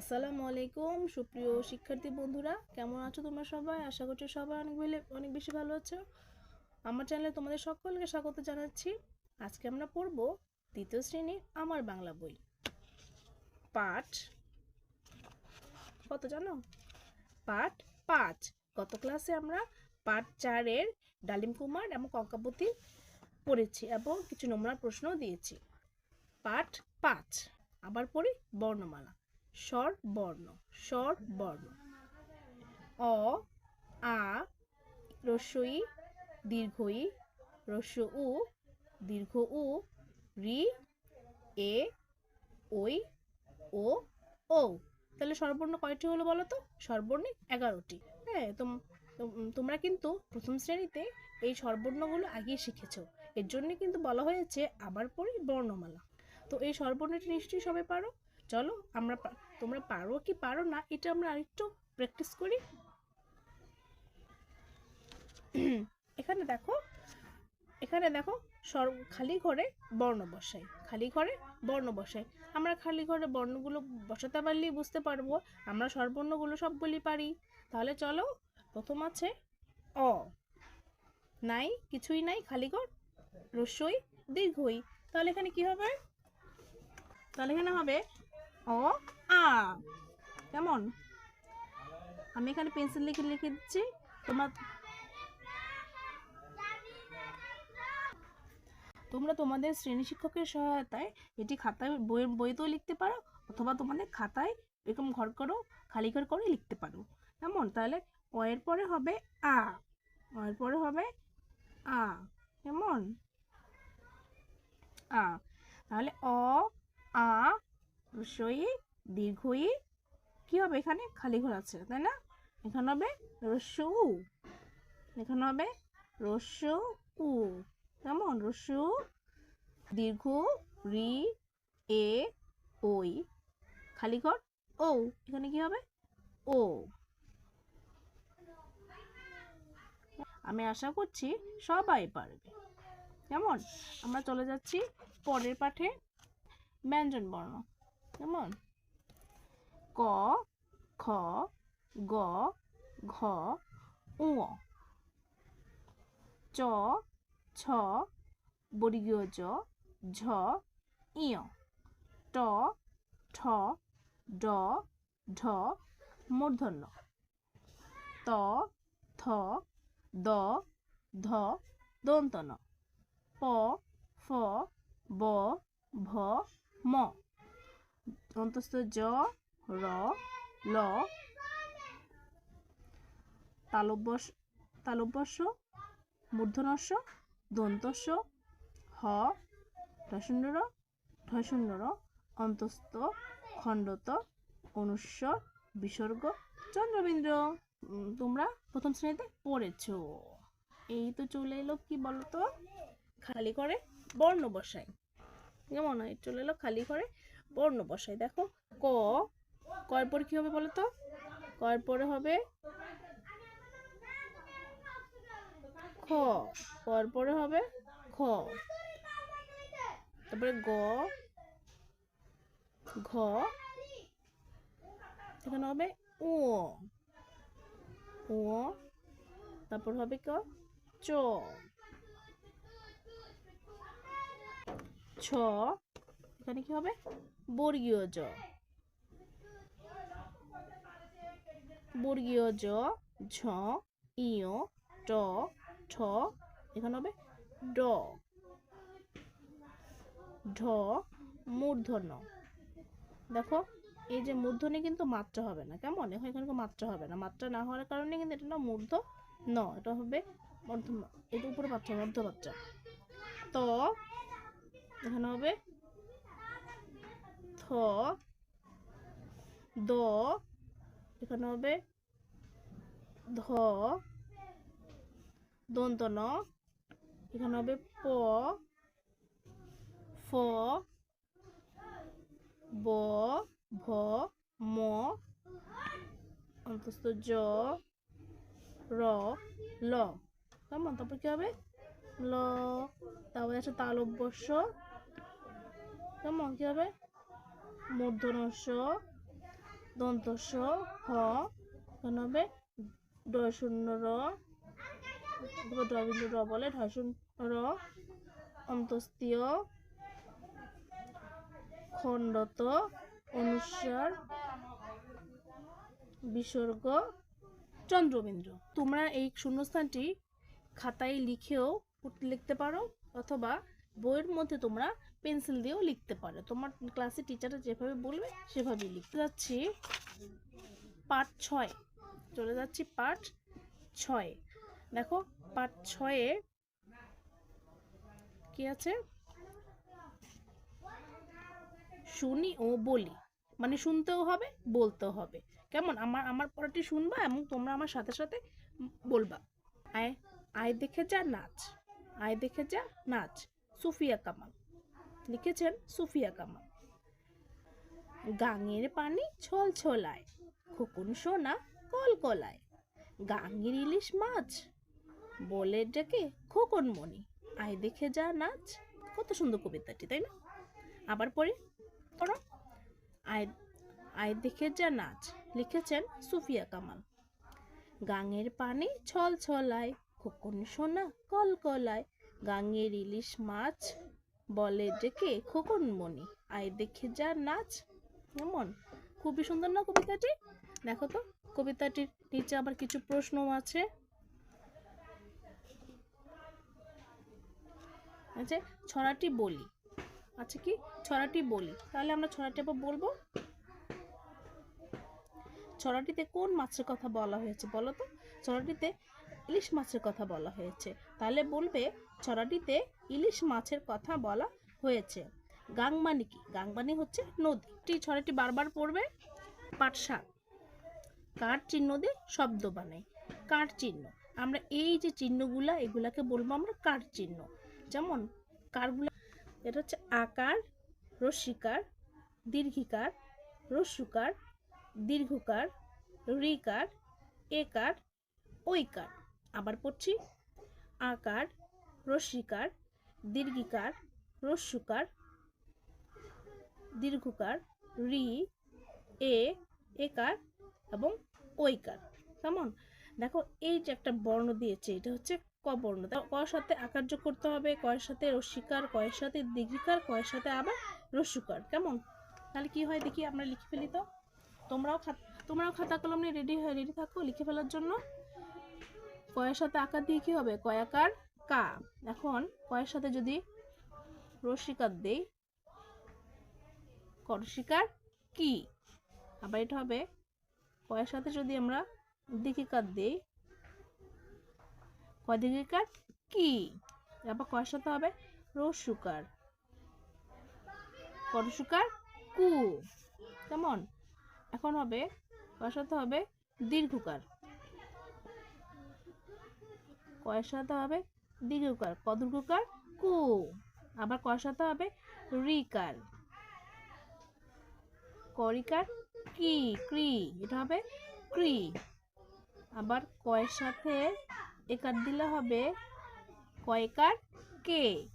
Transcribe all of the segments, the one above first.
আসসালামু আলাইকুম, সুপ্রিয় শিক্ষার্থী বন্ধুরা, কেমন আছো তোমরা সবাই? আশা করছি সবাই অনেক বেলে, অনেক বেশি ভালো আছো। আমার চ্যানেলে তোমাদের সকলকে স্বাগত জানাচ্ছি। আজকে আমরা পড়ব দ্বিতীয় শ্রেণির আমার বাংলা বই। পাঠ কত জানো? পাঠ পাঁচ। গত ক্লাসে আমরা পাঠ চারের ডালিম কুমার এবং কঙ্কাবতী পড়েছি এবং কিছু নমুনা প্রশ্নও দিয়েছি। পাঠ পাঁচ। আবার পড়ি বর্ণমালা। স্বর বর্ণ স্বর বর্ণ অ আ রস্বই দীর্ঘই রস্য উ দীর্ঘ উ রি এ ওই ও ও তাহলে স্বরবর্ণ কয়টি হলো বলো তো? স্বরবর্ণ এগারোটি। হ্যাঁ তোম- তোম- তোমরা কিন্তু প্রথম শ্রেণীতে এই স্বরবর্ণগুলো আগেই শিখেছো। এর জন্য কিন্তু বলা হয়েছে আবার পড়ি বর্ণমালা। তো এই স্বরবর্ণটি নিশ্চয়ই সবাই পারো? চলো, আমরা তোমরা পারো কি পারো না, এটা আমরা আরেকটু প্র্যাকটিস করি। এখানে দেখো এখানে দেখো, সর, খালি ঘরে বর্ণ বসাই, খালি ঘরে বর্ণ বসাই। আমরা খালি ঘরে বর্ণগুলো বসাতে পারলেই বুঝতে পারব, আমরা স্বরবর্ণগুলো সবগুলি পারি। তাহলে চলো, প্রথম আছে অ। নাই, কিছুই নাই, খালি ঘর, রস্যই, দীর্ঘই। তাহলে এখানে কি হবে? তাহলে এখানে হবে অ আ, কেমন? আমি এখানে পেন্সিল লিখে লিখে দিচ্ছি, তোমার তোমরা তোমাদের শ্রেণি শিক্ষকের সহায়তায় এটি খাতায় বইয়ের বইতেও লিখতে পারো, অথবা তোমাদের খাতায় এরকম ঘর করো, খালি ঘর করে লিখতে পারো। কেমন? তাহলে অ এর পরে হবে আ অ এর পরে হবে আ, কেমন? আ, তাহলে অ, আ রস্যই দীর্ঘই, কি হবে এখানে? খালি ঘর আছে, তাই না? এখানে হবে রস্য এখানে হবে রস্য উ কেমন? রস্য দীর্ঘ, রি, এ, ওই। খালি ঘর? ও, এখানে কি হবে? ও। আমি আশা করছি সবাই পারবে। কেমন? আমরা চলে যাচ্ছি পরের পাঠে। ব্যঞ্জন বর্ণ। কেমন ক খ গ ঘ উ চ ছ বর্গীয় জ ঝ ইয় ট ঠ ড ঢ মূর্ধন্য ত থ দ ধ দন্তন প ফ ব ভ ম অন্তস্থ জ র ল তালব্যস তালব্যস্য মূর্ধনস্য দন্তস্য হ ঢসুন্নর ঢসুন্নর অন্তস্থ খণ্ডত অনুস্বর বিসর্গ চন্দ্রবিন্দু উম, তোমরা প্রথম শ্রেণীতে পড়েছো। এই তো চলে এলো কি বলতো? খালি করে বর্ণ বসাই। কেমন হয়? চলে এলো খালি করে বর্ণ বসাই, দেখো। ক কয়ের পরে কি হবে বলো তো? কয়ের পরে হবে খ কয়ের পরে হবে খ তারপরে গ, ঘ। এখানে হবে উ। উ, তারপর হবে ক, চ। ছ এখানে কি হবে? বর্গীয় জ। বর্গীয় জ, ঝ ইয় ট, ঠ, এখানে হবে ড। ঢ, মূর্ধন্য। দেখো, এই যে মূর্ধনে কিন্তু মাত্রা হবে না, কেমন? এখন এখানে মাত্রা হবে না। মাত্রা না হওয়ার কারণে কিন্তু এটা না মূর্ধ ন এটা হবে মধ্য এটা উপরে মাত্রা মধ্য মাত্রা ত, এখানে হবে দ এখানে হবে ধ দন্ত ন এখানে হবে প, ফ, ব, ভ, ম, অন্তস্থ জ, র, ল, কেমন? তারপর কি হবে? ল, তারপরে আছে তালব্যস্য, কেমন? কি হবে? মূর্ধনস্য দন্ত স হ হবে ড শূন্য র ড র বলে ঢ শূন্য র অন্তস্তীয় খণ্ডত অনুস্বার বিসর্গ, চন্দ্রবিন্দু। তোমরা এই শূন্যস্থানটি খাতায় লিখেও লিখতে পারো অথবা বইয়ের মধ্যে তোমরা পেন্সিল দিয়েও লিখতে পারো। তোমার ক্লাসে টিচাররা যেভাবে বলবে, সেভাবেই লিখতে যাচ্ছি পাঠ ছয়। চলে যাচ্ছি পাঠ ছয়। দেখো পাঠ ছয়ে কি আছে? শুনি ও বলি। মানে শুনতেও হবে, বলতেও হবে। কেমন? আমার আমার পড়াটি শুনবা এবং তোমরা আমার সাথে সাথে বলবা। আয় আয় দেখে যা নাচ। আয় দেখে যা নাচ। সুফিয়া কামাল। লিখেছেন সুফিয়া কামাল। গাঙের পানি ছল ছলায়, খোকন সোনা কল কলায়। গাঙের ইলিশ মাছ বলে ডেকে খোকন মনি আয় দেখে যা নাচ, কত সুন্দর কবিতাটি, তাই না? আবার পড়ি পড়ো। আয় আয় দেখে যা নাচ, লিখেছেন সুফিয়া কামাল। গাঙের পানি ছল ছলায়, খোকন সোনা কল কলায়। গাঙের ইলিশ মাছ বলে ডেকে খোকন মনি আয় দেখে যা নাচ। কেমন খুবই সুন্দর না কবিতাটি? দেখো তো, কবিতাটির নিচে আবার কিছু প্রশ্নও আছে। আছে ছড়াটি বলি। আচ্ছা কি? ছড়াটি বলি। তাহলে আমরা ছড়াটি আবার বলব? ছড়াটিতে কোন মাছের কথা বলা হয়েছে বলো তো? ছড়াটিতে ইলিশ মাছের কথা বলা হয়েছে। তাহলে বলবে ছড়াটিতে ইলিশ মাছের কথা বলা হয়েছে। গাংমানি কি? গাংমানি হচ্ছে নদী। এই ছড়াটি বারবার পড়বে। পাট শাক। কার চিহ্ন দিয়ে শব্দ বানাই কার চিহ্ন। আমরা এই যে চিহ্নগুলা, এগুলাকে বলব আমরা কার চিহ্ন। যেমন কারগুলা এটা হচ্ছে আকার রস্যিকার দীর্ঘিকার, রস্যুকার, দীর্ঘকার রিকার একার, ঐকার। আবার পড়ছি আকার রস্যিকার দীর্ঘিকার, রস্যুকার, দীর্ঘকার, রি, এ, একার এবং ঐকার। কেমন? দেখো, এই যে একটা বর্ণ দিয়েছে, এটা হচ্ছে ক বর্ণ। তা কয়ের সাথে আকার যোগ করতে হবে কয়ের সাথে রস্যিকার কয়ের সাথে দীর্ঘিকার কয়ের সাথে আবার রস্যুকার। কেমন? তাহলে কি হয় দেখি, আমরা লিখে ফেলি তো? তোমরাও তোমরাও খাতা কলম নিয়ে রেডি হয়ে রেডি থাকো লিখে ফেলার জন্য। কয়ের সাথে আকার দিয়ে কি হবে? কয়াকার কা। এখন কয়ের সাথে যদি রস্যিকার দেই করশিকার কি? আবার এটা হবে, কয়ের সাথে যদি আমরা দিকিকার দেই, কয় দিকিকার কি? আবার কয়ের সাথে হবে রস্যুকার করসুকার কু। কেমন? এখন হবে, কয়ের সাথে হবে দীর্ঘকার। কয়ের সাথে হবে দীর্ঘকার কদীর্ঘকার কু। আবার সাথে হবে রিকার। করিকার, কি, ক্রি। এটা হবে ক্রি। আবার কয়ের সাথে একার দিলে হবে কয়কার কে।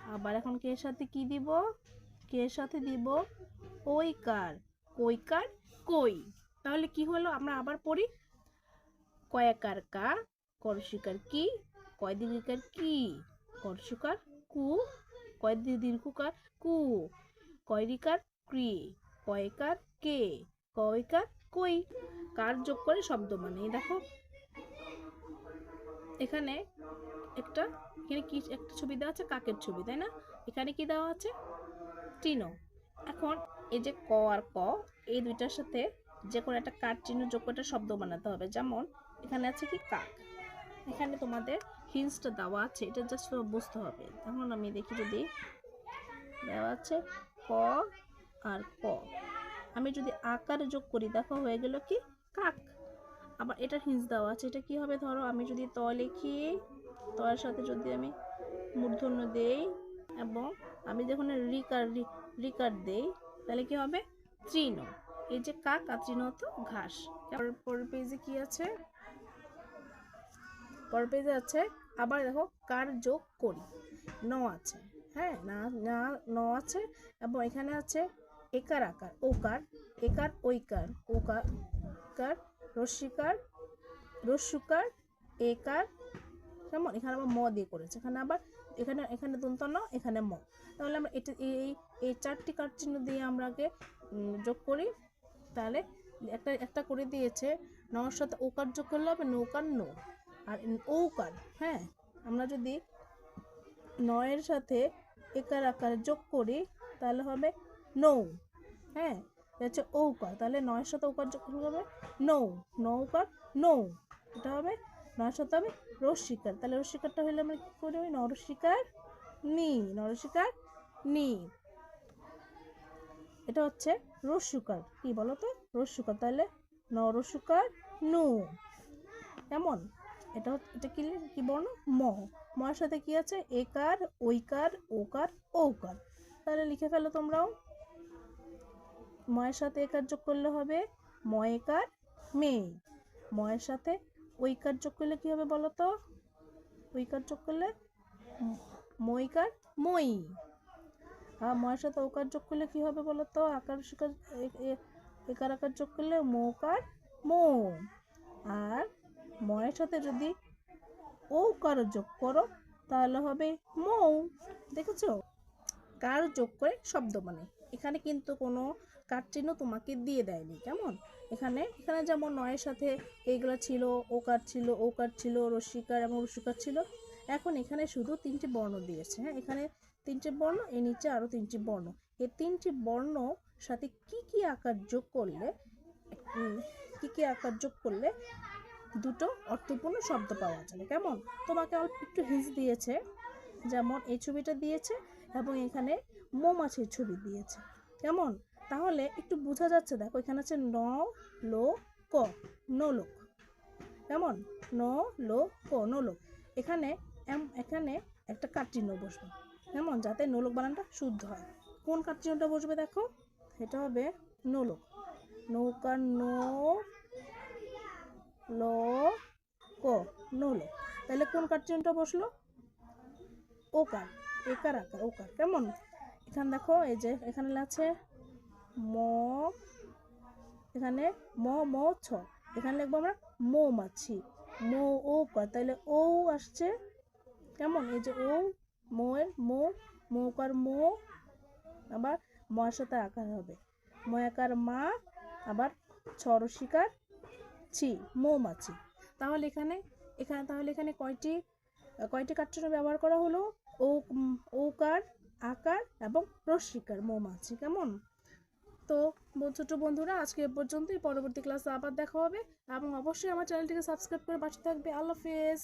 আবার এখন কে সাথে কি দিব? কে সাথে দিব ওইকার। কইকার, কই। তাহলে কি হলো? আমরা আবার পড়ি কয়াকার কা করসিকার কি কয় দীর্ঘিকার কি? করসুকার কু। কয় দি- দীর্ঘকার কু। কয়রিকার, ক্রি। কয়কার, কে। কয়কার, কই। কার যোগ করে শব্দ মানে দেখো। এখানে একটা, এখানে কি একটা ছবি দেওয়া আছে? কাকের ছবি, তাই না? এখানে কি দেওয়া আছে? টিনো এখন এই যে ক আর ক, এই দুইটার সাথে যে কোনো একটা কার চিহ্ন যোগ করে শব্দ বানাতে হবে। যেমন, এখানে আছে কি? কাক। এখানে তোমাদের হিন্সটা দেওয়া আছে, এটা জাস্ট বুঝতে হবে। তখন আমি দেখি যদি দেওয়া আছে ক আর ক। আমি যদি আকারে যোগ করি, দেখো হয়ে গেল কি? কাক। আবার এটা হিন্স দেওয়া আছে, এটা কি হবে ধরো? আমি যদি ত লিখি, তয়ের সাথে যদি আমি মূর্ধন্য দেই এবং আমি যখন রিকার রিকার দেই, তাহলে কি হবে? তৃণ। এই যে কাক আর তৃণ তো ঘাস। পরের পেজে কি আছে? পরের পেজে আছে আবার দেখো কার যোগ করি? ন আছে। হ্যাঁ না না, ন আছে এবং এখানে আছে একার আকার, ওকার, একার ঐকার, ওকার, কার রস্যিকার রস্যুকার একার, কেমন? এখানে আবার ম দিয়ে করেছে। এখানে আবার এখানে এখানে দন্ত ন, এখানে ম। তাহলে আমরা এটা, এই এই চারটি কাঠ চিহ্ন দিয়ে আমরা আগে যোগ করি। তাহলে একটা একটা করে দিয়েছে। নর সাথে ওকার যোগ করলে হবে নৌকার নো। আর ঔকার হ্যাঁ আমরা যদি নয়ের সাথে একার আকার যোগ করি, তাহলে হবে নৌ হ্যাঁ এটা হচ্ছে ঔকার তাহলে নয়ের সাথে ওকার যোগ করলে হবে নৌ নৌকার নৌ, এটা হবে নয়ের সাথে হবে রস্বীকার তাহলে রস্বীকারটা হলে আমরা কী করি? ওই নরস্বীকার নি নরস্বীকার নি, এটা হচ্ছে রস্যুকার কি বলো তো রস্যুকার তাহলে নরস্যুকার নু, কেমন? এটা এটা কি কি বর্ণ? ম। ময়ের সাথে কি আছে? একার ঐকার ওকার ঔকার তাহলে লিখে ফেলো তোমরাও। ময়ের সাথে একার যোগ করলে হবে? ময়কার মেয়ে ময়ের সাথে ঐকার যোগ করলে কি হবে বলো তো? ঐকার যোগ করলে? ম- মৈকার মই আর ময়ের সাথে ওকার যোগ করলে কি হবে বলো তো? আকার, শিকার একার আকার যোগ করলে? মৌকার মৌ। আর ময়ের সাথে যদি ঔকার যোগ করো, তাহলে হবে মৌ। দেখেছ? কার যোগ করে শব্দ মানে। এখানে কিন্তু কোনো কার চিহ্ন তোমাকে দিয়ে দেয়নি, কেমন? এখানে এখানে যেমন নয়ের সাথে এইগুলো ছিল ওকার ছিল ওকার ছিল রস্বীকার এবং রস্যিকার ছিল। এখন এখানে শুধু তিনটি বর্ণ দিয়েছে হ্যাঁ? এখানে তিনটি বর্ণ, এর নিচে আরও তিনটি বর্ণ। এই তিনটি বর্ণ সাথে কি কি আকার যোগ করলে কি কি আকার যোগ করলে দুটো অর্থপূর্ণ শব্দ পাওয়া যাবে। কেমন? তোমাকে অল্প একটু হিন্স দিয়েছে। যেমন এই ছবিটা দিয়েছে এবং এখানে মৌমাছির ছবি দিয়েছে। কেমন? তাহলে একটু বোঝা যাচ্ছে, দেখো এখানে আছে ন, লো, ক, নোলক। কেমন? ন, লো, ক, নোলক। এখানে এখানে একটা কাটচিহ্ন বসবে। কেমন? যাতে নোলক বানানটা শুদ্ধ হয়। কোন কাটচিহ্নটা বসবে দেখো? এটা হবে নোলক। নৌকার নো ল নোলক তাহলে কোন কার কাটচিহ্নটা বসল? কার ওকার একার আকার ওকার কেমন? এখানে দেখো, এই যে এখানে আছে ম, এখানে ম ম, ছ। এখানে লিখব আমরা মৌমাছি, মৌ, ও কার। তাহলে ও আসছে, কেমন? এই যে ও, মৌয়ের মৌ মৌকার মৌ, আবার ময়ের সাথে আকার হবে। ময়াকার মা, আবার ছরশিকার ছি, মৌমাছি। তাহলে এখানে এখানে তাহলে এখানে কয়টি কয়টি কাঠচিহ্ন ব্যবহার করা হলো? ও ঔকার আকার এবং রস্বীকার মৌমাছি, কেমন? তো ছোট বন্ধুরা, আজকে এ পর্যন্তই। পরবর্তী ক্লাসে আবার দেখা হবে এবং অবশ্যই আমার চ্যানেলটিকে সাবস্ক্রাইব করে পাশে থাকবে। আল্লাহ হাফেজ।